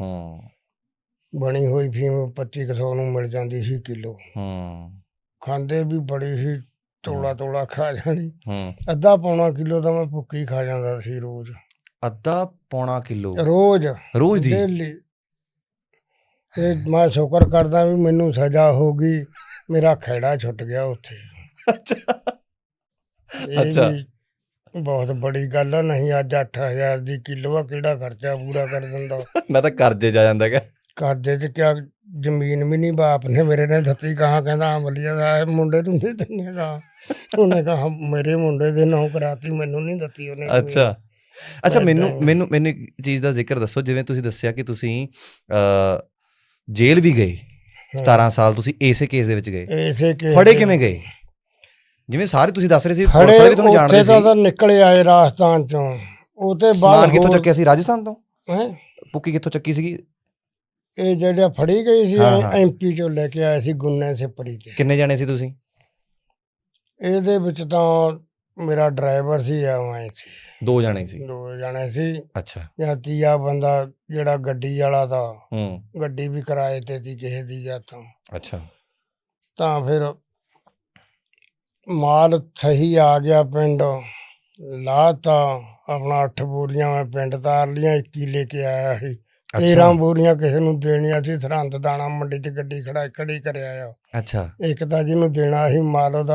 ਹੂੰ। ਬਣੀ ਹੋਈ ਫੀਮ 2500 ਨੂੰ ਮਿਲ ਜਾਂਦੀ ਸੀ ਕਿਲੋ। ਹੂੰ। ਖਾਂਦੇ ਵੀ ਬੜੀ ਹੀ ਤੋਲਾ ਤੋਲਾ ਖਾ ਜਾਣੀ ਹੂੰ। ਅੱਧਾ ਪੌਣਾ ਕਿਲੋ ਤਾਂ ਮੈਂ ਭੁੱਕੀ ਖਾ ਜਾਂਦਾ ਸੀ ਰੋਜ਼। ਅੱਧਾ ਪੌਣਾ ਕਿਲੋ? ਰੋਜ਼। ਰੋਜ਼ ਦੀ? ਡੇਲੀ। ਤੇ ਮੈਂ ਸ਼ੁਕਰ ਕਰਦਾ ਵੀ ਮੈਨੂੰ ਸਜ਼ਾ ਹੋ ਗਈ। ਮੇਰਾ ਖੈੜਾ ਛੁੱਟ ਗਿਆ ਉੱਥੇ। ਅੱਛਾ। ਅੱਛਾ। ਬਹੁਤ ਬੜੀ ਗੱਲ ਆ ਨਹੀਂ ਅੱਜ 8000 ਦੀ ਕਿਲੋ ਆ ਕਿਹੜਾ ਖਰਚਾ ਪੂਰਾ ਕਰ ਦਿੰਦਾ? ਮੈਂ ਤਾਂ ਕਰਜ਼ੇ ਜਾ ਜਾਂਦਾ ਹੈਗਾ। ਕਰਜ਼ੇ ਚ ਕਿਆ ਜ਼ਮੀਨ ਵੀ ਨਹੀਂ ਬਾਪ ਨੇ ਮੇਰੇ ਨੇ ਦਿੱਤੀ ਕਹਾ ਕਹਿੰਦਾ ਅਮਲੀਆ ਸਾਹਿਬ ਮੁੰਡੇ ਨੂੰ ਦੇ ਦਿੰਨੇ ਦਾ। ਉਹਨੇ ਕਹਾ ਮੇਰੇ ਮੁੰਡੇ ਦੇ ਨਾਂ ਕਰਾਤੀ ਮੈਨੂੰ ਨਹੀਂ ਦਿੱਤੀ ਉਹਨੇ। ਅੱਛਾ। ਅੱਛਾ ਮੈਨੂੰ। ਮੈਨੂੰ ਮੈਨੂੰ ਇੱਕ ਚੀਜ਼ ਦਾ ਜ਼ਿਕਰ ਦੱਸੋ ਜਿਵੇਂ ਤੁਸੀਂ ਦੱਸਿਆ ਕਿ ਤੁਸੀਂ ਅ ਜੇਲ੍ਹ ਵੀ ਗਏ 17 ਸਾਲ ਤੁਸੀਂ ਇਸੇ ਕੇਸ ਦੇ ਵਿੱਚ ਗਏ। ਇਸੇ ਕੇ ਫੜੇ ਕਿਵੇਂ ਗਏ? ਜਿਵੇਂ ਸਾਰੇ ਤੁਸੀਂ ਦੱਸ ਰਹੇ ਸੀ ਪੁਲਿਸ ਵਾਲੇ ਵੀ ਤੁਹਾਨੂੰ ਉੱਥੇ ਜਾਣਦੇ ਸੀ। ਤਾਂ ਨਿਕਲੇ ਆਏ ਰਾਜਸਥਾਨ ਚੋਂ। ਉਹਤੇ ਸਮਾਨ ਬਾਅਦ ਕਿੱਥੋਂ ਚੱਕਿਆ ਸੀ ਰਾਜਸਥਾਨ ਤੋਂ? ਹੈਂ? ਪੁੱਕੀ ਕਿੱਥੋਂ ਚੱਕੀ ਸੀਗੀ? ਇਹ ਜਿਹੜਾ ਫੜੀ ਗਈ ਸੀ। ਐਮਪੀ ਚੋਂ ਲੈ ਕੇ ਆਏ ਸੀ ਗੁੰਨੇ ਸਿਪਰੀ ਤੇ। ਕਿੰਨੇ ਜਾਣੇ ਸੀ ਤੁਸੀਂ? ਇਹਦੇ ਵਿੱਚ ਤਾਂ ਮੇਰਾ ਡਰਾਈਵਰ ਸੀ ਆਵਾਂ ਸੀ। ਦੋ ਜਾਣੇ ਸੀ। ਦੋ ਜਣੇ ਸੀ। ਅੱਛਾ। ਜਾਂ ਤੀਆ ਬੰਦਾ ਜਿਹੜਾ ਗੱਡੀ ਵਾਲਾ ਦਾ ਹੂੰ। ਗੱਡੀ ਵੀ ਕਿਰਾਏ ਤੇ ਸੀ ਕਿਸੇ ਦੀ ਜਾਂ ਤਾਂ। ਅੱਛਾ। ਤਾਂ ਫਿਰ ਮਾਲ ਸਹੀ ਆ ਗਿਆ ਪਿੰਡ। ਲਾਤਾ ਆਪਣਾ ਅੱਠ ਬੋਰੀਆਂ ਮੈਂ ਪਿੰਡ ਤਾਰ ਲੀਆਂ 21 ਲੈ ਕੇ ਆਇਆ ਸੀ। 13 ਬੋਰੀਆਂ ਕਿਸੇ ਨੂੰ ਦੇਣੀਆਂ ਸੀ ਸਰਹੰਦ ਦਾਣਾ ਮੰਡੀ 'ਚ ਗੱਡੀ ਖੜਾ ਖੜੀ ਕਰਿਆ ਆ। ਅੱਛਾ। ਇੱਕ ਤਾਂ ਜਿਹਨੂੰ ਦੇਣਾ ਸੀ ਮਾਲ ਉਹਦਾ